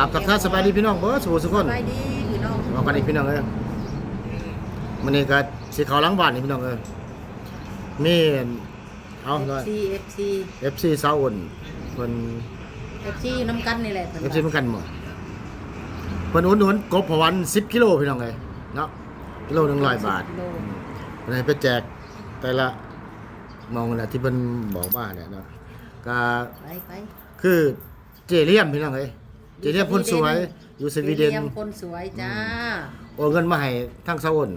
กับทักทายสบายดีพี่น้องเบิร์ดสู่สุกคนสบายดีพี่น้องบอกกันอีกพี่น้องเอ้ยมันนี่ก็สีขาวหล้างบ้านนี่พี่น้องเอ้ยมีเอาหน่อยซีเอฟซี FC สาวอุ่นเพิ่นเอฟซีน้ำกันนี่แหละพิ่น FC เหมือนกันหมดเพิ่นอุ่นนกบพะวัน10กิโลพี่น้องเอ้ยเนาะกิโลหนึงร้อยบาทสิโลเพิ่นให้ไปแจกแต่ละมองน่ะที่เพิ่นบอกมาเนี่ยเนาะก็ไปไปคือเจเลียมพี่น้องเอ้ย เจเลียมคนสวยอยู่สวีเดนรียมคนสวยจ้าโอนเงินมาให้ทั้งสาวอุ่น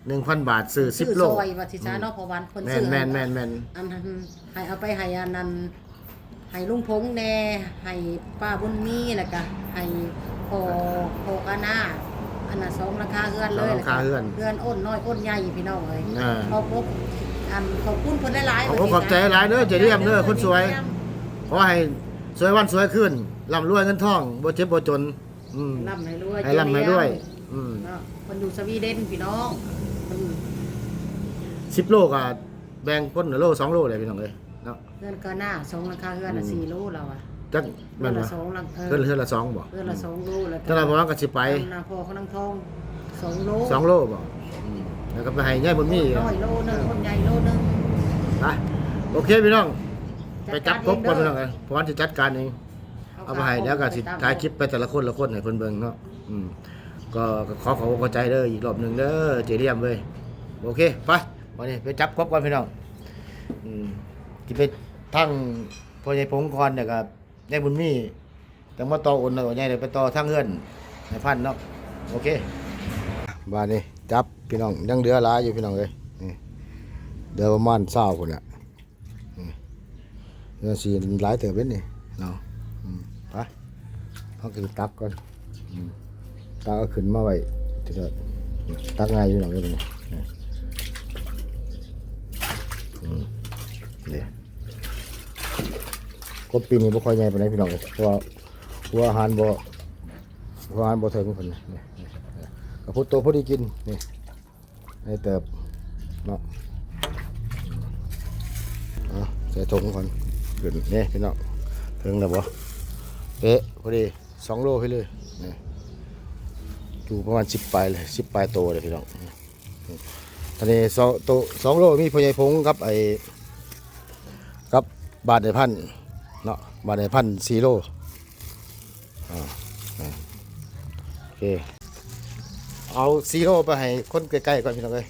1,000บาทซื้อซื้อ10โล ซอยวัชิชาเนาะเพอวันคนแม่ซื้นอแม่นแม่นแม่นอันนั้นให้เอาไปให้อันนั้นให้ลุงพงแน่ให้ป้าบุญมีแล้วก็ให้พ่อพ่อกาหน้าอันน่ะสองราคาเฮือนเลยสองราคาเฮือนเฮือนอ้นน้อยอ้นใหญ่พี่น้องเอ้ยอ่า ขอบคุณอันขอบคุณเพิ่นหลายๆขอบคุณขอบใจหลายเด้อเจเลียมเด้อคนสวย ขอให้สวยวันสวยขึ้น ร่ำรวยเงินทองบ่เจ็บบ่จน อืมร่ำให้รวยให้ร่ำให้รวย อืมเนาะคนอยู่สวีเดนพี่น้องคน10โลก็แบ่งคนละโลสองโลเลยพี่น้องเอ้ยเนาะ เพื่อนก็หน้าสองราคาเพื่อนละสี่โลเราอะจักเพื่แม่อนนละบ่สองลังเออเพิ่นเทื่อละสองบ่เพื่อนละสองโลแล้วถ้าเราบ่ว่าก็สิไปนาพอเขานังทองสองโลสองโลบ่อืมแล้วก็ไปให้ยายบุญมีน้อยโลหนึงคนใหญ่โลหนึงไปโอเคพี่น้อง ไปจับกบก่อนพี่น้องเอ้ยเพราะว่าสิจัดการเอง เอาไปให้แล้วก็สิถ่ายคลิปไปแต่ละคนละคนให้เพิ่นเบิ่งเนาะอืมก็ก็ขอขอบคุณใจเด้ออีกรอบหนึงเด้อเจเลียมเว้ยโอเคไปวันนี้ไปจับกบก่อนพี่น้องอืมสิไปทั้งพ่อใหญ่พงก่อนเนี่ยก็ยายบุญมีต้องมาต่ออุ่นแล้วยายเดี๋ยวไปต่อทางเฮือนให้พันเนาะโอเคบ้านนี้จับพี่น้องยังเหลือหลายอยู่พี่น้องเอ้ยนี่เดือประมาณ20คนน่ะนี่เดือสิหลายเติบเว้นนี่เนาะอืมไป เอาขึ้นตักก่อนตักเอาขึ้นมาไว้ทีเดียวตักง่ายอยู่หน่อยเลยนี่อืมนี่กบปีนี้บ่ค่อยใหญ่ปานใดพี่น้องเพราะว่าอาหารบ่หวอาหารบ่ถึงเพิ่นนี่นี่กระพุ้โตพอดีกินนี่ให้เติบเนาะใส่ถุงก่อนขึ้นนี่พี่น้องถึงแล้วบ่เป๊ะพอดี สองโลไปเลยนี่อยู่ประมาณสิบปลายเลยสิบปลายโตเลยพี่น้องตอนนี้สองโตสองโลมีพญายพงกับไอ้กับบาทในพันเนาะบาทในพันสี่โลอ่านี่โอเคเอาสี่โลไปให้คนใกล้ๆก่อนพี่น้องเลย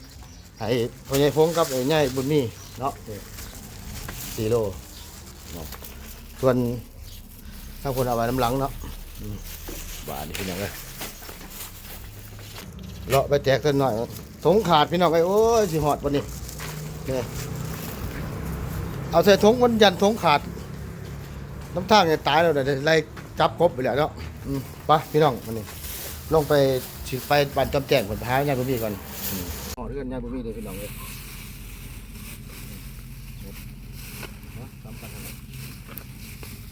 ให้พญายพงกับไอ้ย่ายบุญมีเนาะสี่โลส่วนถ้าคนเอาไว้น้ำหลังเนาะ บาทนี่พี่น้องเลยเลาะไปแจกสักหน่อย สงขาดพี่น้องไอ้โอ้ยสิหอดวันนี้เนี่ยเอาใส่ทงวันยันทงขาด น้ำท่างเนี่ยตายแล้วเดี๋ยวไล่จับกบไปแล้วเนาะอืมไปพี่น้องวันนี้ลงไปสิไปบ้านจอมแจ้งผลพายยายบุญมีก่อนอืมอ๋อเรื่องยายบุญมีเลยพี่น้องเลย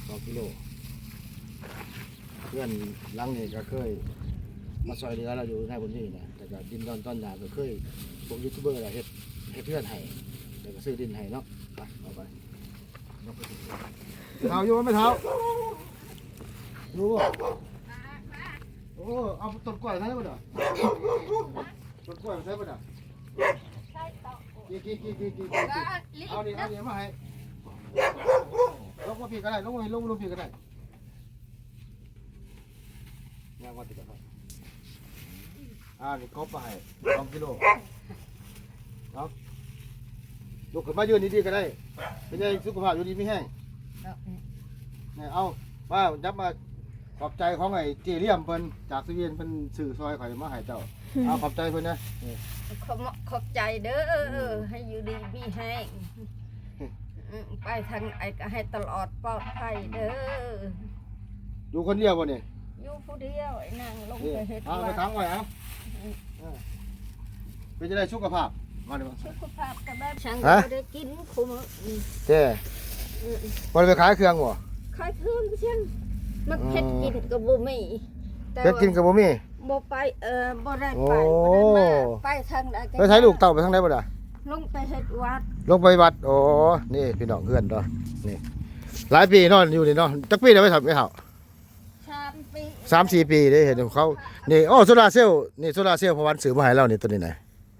สองกิโล เพื่อนลังนี่ก็เคย มาซอยเรือเราอยู่ในบนนี้นะแต่ก็ดินตอนตอนหนาก็เคยพวกยูทูบเบอร์อะไรเฮ็ดเฮ็ดเพื่อนให้แต่ก็ซื้อดินให้เนาะไปเอาไปเท้าอยู่ไหมไม่เท้าอยู่บ่โอ้เอาต้นกล้วยใช่ป่ะเด้อต้นกล้วยใช่ป่ะเด้อกี่กี่กี่กี่กี่กี่เอาดิเอาดิมาให้ลงมาพี่ก็ได้ลงมาลงลงพี่ก็ได้ ย่างว่าติดกันครับอ่านี่ครบไปสองกิโลเนาะลูกขึ้นมายืนดีๆก็ได้เป็นไงสุขภาพอยู่ดีไม่แห้งเนี่ยเอามาจับมาขอบใจของไอ้เจเลียมเพิ่นจากสวีเดนเพิ่นสื่อซอยข่อยมาให้เจ้าเอาขอบใจเพิ่นนะนี่ขอบขอบใจเด้อให้อยู่ดีมีแห้งอืมไปทางไอ้ก็ให้ตลอดปลอดภัยเด้ออยู่คนเดียวบ่เนี่ย อยู่ผู้เดียวไอ้นางลงนี่ไปเฮ็ดเอาไปว่าค้างไว้เอาเออเป็นจะได้สุขภาพมาดิมาสุขภาพก็แบบฉันฮะก็ได้กินคุมออืมเจ้อืมบ่ได้ไปขายเครื่องบ่ขายเครื่องเช่นมันอืมเฮ็ดกินก็บ่มีแต่เฮ็ดกินกับบ่มี บ่ไปเอ่อบ่ได้โอ้ไปบ่ได้มาไปทางใดก็ไปใช้ลูกเต่าไปทางไหนบ่ล่ะ ลงไปเฮ็ดวัดลงไปวัดโอ้นี่พี่น้องเพื่อนเนาะนี่ หลายปีเนอนอยู่นี่เนาะจักปีแล้วไม่ทำไม่เท่าชามปี สามสี่ปีได้เห็นเขานี่โอ้โซลาร์เซลล์นี่โซลาร์เซลล์พอวันซื้อมาให้เรานี่ตัวนี้ไหน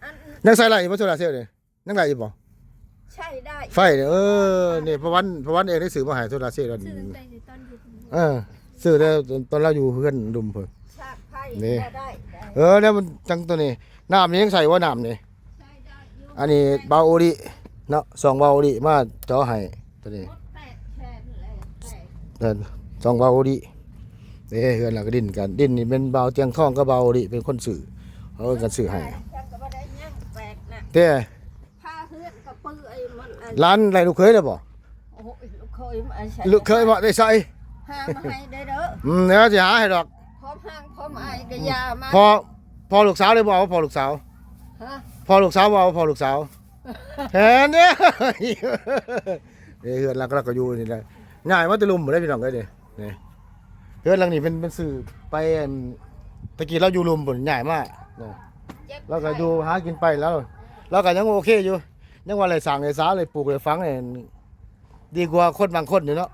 อันยังใส่ไรอยู่บ่โซลาร์เซลล์นี่ยังไรอยู่บ่ใช่ได้ไฟเนี่ยเออนี่พอวันพอวันเองได้ซื้อมาให้โซลาร์เซลล์แล้วซื้นี่อตั้งแต่ตอนอยู่เออซื้อแล้วตอนเราอยู่เพื่อนดุมเพิ่นชากไผ่นี่ก็ได้ได้เออแล้วมันจังตัวนี้น้ำนี่ยังใส่ว่าน้ำนี่ใช่ได้อยู่อันนี้เบาโอริเนาะสองเบาโอริมาจ่อให้ตัวนี้มดแตกแทนเลยแตกเดินสองเบาโอริ เด้เฮือนเราก็ดิ้นกันดิ้นนี่เป็นเบาเตียงข้องก็เบาโอริเป็นคนสื่อเขาก็กันสื่อให้ฉันก็บ่ได้ยังแปลกนะเต้ผ้าเฮือนกับปื้อไอ้มันอันร้านไรลูกเคยได้บ่โอ้ยลูกเคยมาใช้ลูกเคยมาได้ใส่ห้ามมาให้ได้เด้ออืมเดี๋ยวจะหาให้ดอกพร้อมห้างพร้อมไอ้กะยามาพอพอลูกสาวเลยบ่เอาพอลูกสาวฮะพอลูกสาวบ่เอาพอลูกสาวแหนเนี่ยเด้เฮือนเราก็เราก็อยู่นี่แหละง่ายว่าแตะลุมบ่ได้พี่น้องเอ้ยเด้นี่ เฮือนหลังนี้เป็นเป็นสื่อไปอันตะกี้เราอยู่ลุมบ่ง่ายมากนะเจ็บเราก็อยู่หากินไปแล้วเราก็ยังโอเคอยู่ ยังว่าอะไรสั่งอะไรสาอะไรปลูกอะไรฟังเนี่ยดีกว่าคนบางคนอยู่เนาะ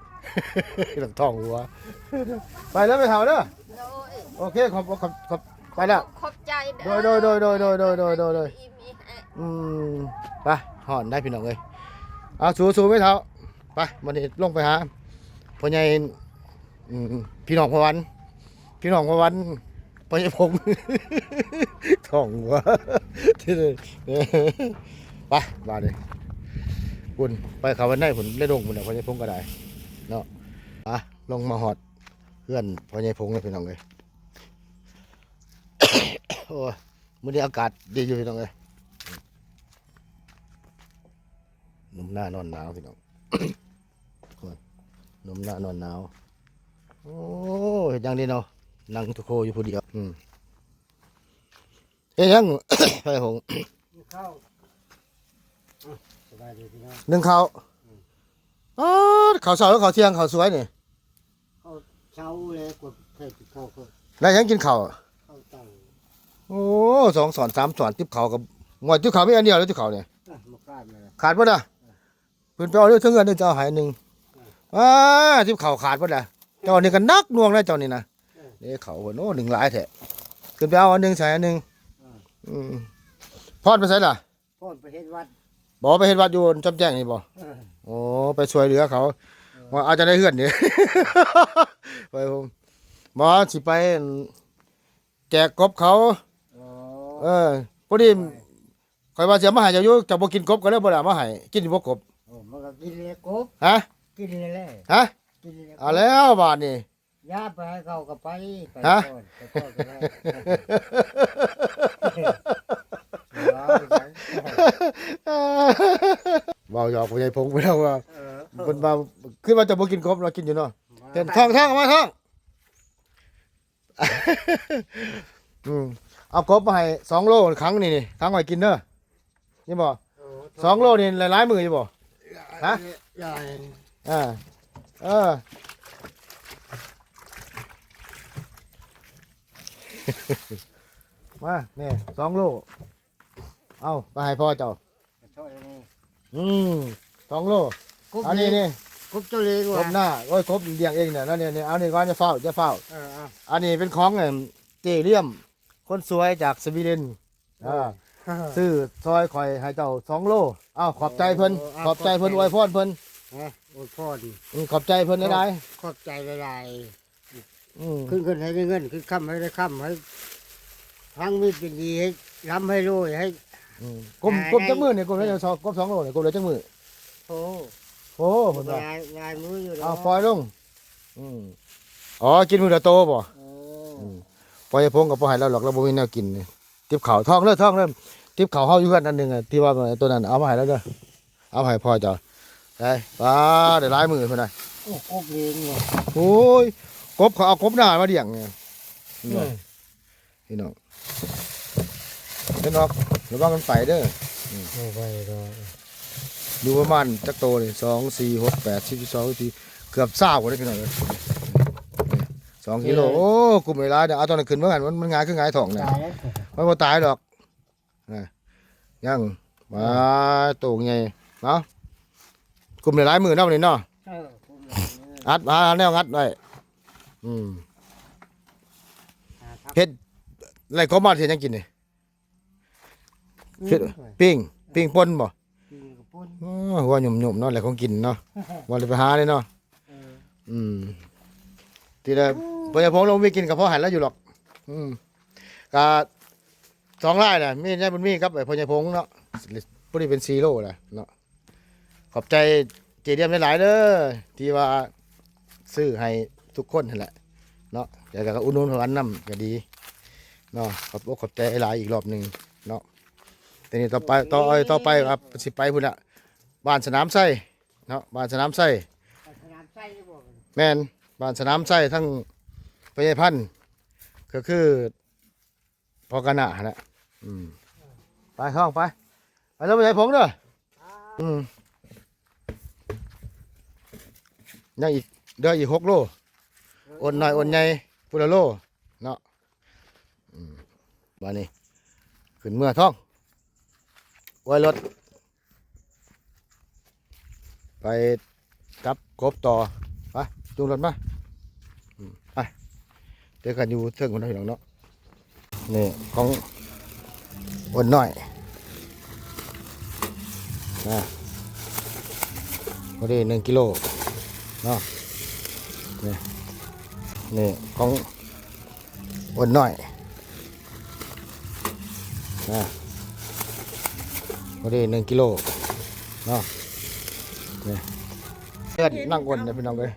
หลังทองหัวไปแล้วไปเถาเด้อโดยโอเคขอบขอบขอบไปแล้วขอบใจเด้โดยโดยโดยโดยโดยโดยโดยโดยอีมีให้อืมไปห่อนได้พี่น้องเลยเอาสู้สู้ไม่เท่าไปวันนี้ลงไปหาพ่อใหญ่ อืมพี่น้องพวัน พี่น้องพวันพ่อใหญ่พงษ์ท้องหัวที่เลยไปบ้าเลยคุณไปเขาวันไหนผมได้ลงคุณเดี๋ยพ่อใหญ่พงษ์ก็ได้เนาะอะลงมาหอดเพื่อนพ่อใหญ่พงษ์เลยพี่น้องเลยโอ้ยมื้อนี้อากาศดีอยู่พี่น้องเลยหนุ่มหน้านอนหนาวพี่น้องหนุ่มหน้านอนหนาว โอ้เฮ็ดหยังดีเนาะนั่งทุกโคอยู่ผู้เดียวอืมเฮ็ดหยัง ไปหงเข้าอะสบายดีพี่น้องนึ่งข้าวอ๋อข้าวเช้าหรือข้าวเที่ยงข้าวสวยนี่เข้าเช้าเลยกดเทศเข้าก็แล้วยังกินข้าวเข้าตั้งโอ้สองสอนสามสอนทิพข้าวกับงวดทิพข้าวมีอันเดียวแล้วทิพข้าวเนี่ยอะมาคาดเลยขาดป่ะนะเพิ่นไปเอาเรื่องถึงเงินเดี๋ยวจะเอาใหายหนึ่งอ่าทิพข้าวขาดป่ะนะ เจ้านี่ก็นักหน่วงนะเจ้านี่นะนี่เขาเพิ่นโอ้หนึ่งหลายแท้ขึ้นไปเอาอันหนึ่งใส่อันหนึ่งอืมพอดไปใส่ล่ะพ่นไปเห็นวัดบอกว่าไปเฮ็ดวัดอยู่จำแจ้งนี่บ่เออโอ้ไปช่วยเหลือเขาว่าอาจจะได้เฮือนนี่ไปผมหมอสิไปแจกกบเขาอ๋อเออพอดีข่อยว่าสิเอามาให้เจ้าอยู่เจ้าบ่กินกบก็เลยบ่ได้เอามาให้กินบ่กบโอ้มันก็กินเลยกบฮะกินเลยแหละฮะ กินเลยเอาแล้วบาดนี้ยาไปให้เขาก็ไปไปฮะก่อนไปก่อนก็ได้ว้าวไปไหนเว้าหยอกผู้ใหญ่พงไปแล้วว่าเออเพิ่นว่าคือว่าจะบ่กินกบเรากินอยู่เนาะเห็นท้องท้องเอามาท้องอืมเอากบมาให้สองโลครั้งนี่นี่ครั้งไว้กินเด้อนี่บ่โอ้สองโลนี่หลายๆมืออยู่บ่ฮะใหญ่อ่า เออมาเนี่ยสองโลเอาไปให้พ่อเจ้าช่วยนี่อืมสองโลกบอันนี้นี่กบเจ้าเล็กครว่ะบหน้าโอ้ยครบเลี้ยงเองเนี่ยนั่นเนี่ยเนี่ยเอานี่ก่อนจะเฝ้าจะเฝ้า เออเอา อันนี้เป็นของเอิ่มเจเลี่ยม คนสวยจากสวีเดนอ่า ซื้อซอยข่อยให้เจ้าสองโลอ้าวขอบใจเพิ่นขอบใจเพิ่นอวยพรเพิ่นฮะ โอ้ยพ่อดิอืมขอบใจเพิ่นได้ขอบใจหลายๆอืมๆขึ้นขึ้นให้ได้เงินขึ้นค่ำให้ได้ค่ำให้ทั้งมีเป็นดีให้ร่ำให้รวยให้ อืมกลมกลมจักมือเนี่ยกลมได้จังสองกลมสองโลเนี่ยกลมได้จักมือโอ้โอ้เพิ่นว่าลายลายมืออยู่เอาปล่อยลงอืมอ๋อกินมือละโตบ่เออปล่อยให้พงกับบ่ให้เราหรอกเราบ่มีแนวกินนี่ติบข้าวท้องเด้อท้องเด้อติบข้าวเฮาอยู่กันอันหนึงอะที่ว่าตัวนั้นเอามาให้แล้วเด้อเอามาให้พ่อเจ้า ได้ป้าได้หลายมือเพิ่นน่ะโอ้กบเลี้ยงเนี่ยโอ้ยกบเขาเอากบหน้ามาเลี้ยงเนี่ยพี่น้องพี่น้องเป็นออกระวังกันไปเด้อโอ้ไปก็ดูประมาณจักโตนี่สองสี่หกแปดสิบสองทีเกือบเศร้ากว่าได้พี่น้องเลยสองกิโลโอ้กลุ่มเวลาเดี๋ยวเอาตอนนั้นขึ้นเมื่อกันมันมันง่ายขึ้นง่ายถ่องเนี่ยตายแล้วมันบ่ตายดอกนะยังมาโตงไงเนาะ กลุ่มหลายๆมือเนาะวันนี้เนาะเออผมเลี้ยงเนี่ยอัดมาแนวงัดไว้อืมเฮ็ดไรก็มาเฮ็ดหยังกินนี่เฮ็ดปิ้งปิ้งป่นบ่กินกับปุ้นอ๋อหัวหยุ่มๆเนาะอะไรของกินเนาะบ่ได้ไปหาเลยเนาะ เอออืมทีละพญาพงลงมีกินกับพ่อหันแล้วอยู่หรอก อืมกาสองไร่น่ะมีนายบุญมีกับไอ้พญาพงเนาะผู้นี้เป็นซีโร่น่ะเนาะ ขอบใจเจเดียมหลายๆเด้อที่ว่าซื้อให้ทุกคนนั่นแหละเนาะแต่ก็อุ่นนุ่นหันน้ำก็ดีเนาะขอบอกขอบใจหลายอีกรอบหนึ่งเนาะแต่นี่ต่อไปต่อเอ้ยต่อไปครับสิไปพุ่นละบ้านสนามไส้เนาะบ้านสนามไส้ไปสนามไส้แม่นบ้านสนามไส้ทั้งพญาพันธุ์ก็คือพอกระหนาแหละอืมไปเข้าไปไปแล้วไปใส่ผงเด้ออืม ยังอีกเดืออีกหกโลอดหน่อยอดใหญ่พุละโลเนาะอืมบ้านนี้ขึ้นเมื่อท้องไว้รถ ไปจับกบต่อไปจูงรถมาอืมไปเดี๋ยวกันอยู่เทิงคนนั้นอยู่หลังเนาะนี่ของอ้วนน้อยนะพอดีหนึ่งกิโล เนาะนี่นี่ของอ้วนน้อยนะพอดีหนึ่งกิโลเนาะนี่เพื่อนนั่งอ้วนนะพี่น้องเลย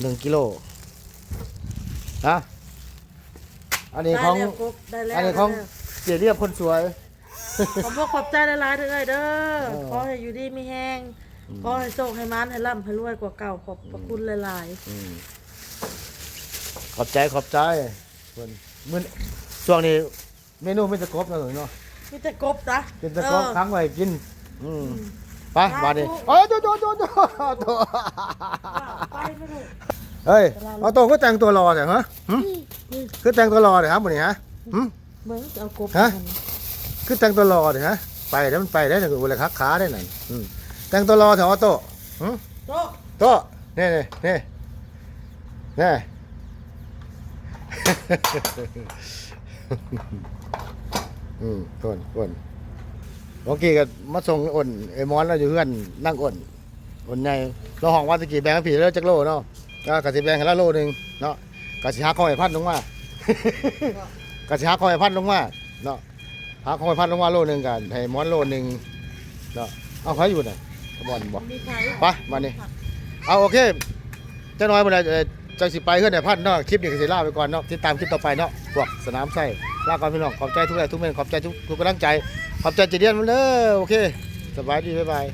หนึ่งกิโลนะอันนี้ของได้แล้วปุ๊บได้แล้วอันนี้ของเสียเรียบคนสวยขอบคุณขอบใจหลายๆเด้อเด้อเออขอให้อยู่ดีมีแห้ง ขอให้โชคให้มันให้ร่ำให้รวยกว่าเก่าขอบพระคุณหลายอืมขอบใจขอบใจเพิ่นมื้อนี้ช่วงนี้เมนูไม่ตะกบนะเนาะๆมีแต่กบนะกินตะกบเออค้างไว้กิน อืมไปสาธุบาดนี้เอ้ยโตโตโตโตโตไปไม่ถูกเฮ้ยเอาโตก็แต่งตัวรอแต่ฮะหึคือแต่งตัวรอเดี๋ยวครับมื้อนี้ฮะหึ เบิ่งจะเอากบฮะกันคือแต่งตัวรอเดี๋ยวฮะไปแล้วมันไปได้หนึ่งเวลาคักขาได้หนึ่งอืม แต่งตัวรอแถวออโต้หึโต๊ะโต้นี่นี่นี่นี่อืมก่อนก่อนเมื่อกี้ก็มาส่งอ่นไอ้มอนเราอยู่เพื่อนนั่งอ่นอ่นใหญ่เราห้องว่าตะกี้แบงค์ผีแล้วจักโลเนาะก็กะสิแบงค์ให้ละโลหนึงเนาะกะสิหักข้อไอ้พันลงมากะสิหักข้อไอ้พันลงมาเนาะหักข้อไอ้พันลงมาโลหนึงกันให้มอนโลหนึงเนาะเอาใครอยู่น่ะ บอลบ่มีใครไปมานี่เอาโอเคเจ้าน้อยมาเลยจังสิไปเพื่อนในพันเนาะคลิปนี้ก็สิลาไปก่อนเนาะติดตามคลิปต่อไปเนาะพวกสนามไส้ลาก่อนพี่น้องขอบใจทุกแรงทุกเมนขอบใจทุกทุกกำลังใจ ขอบใจเจเดียนมันเด้อโอเค สบายดีบ๊ายบาย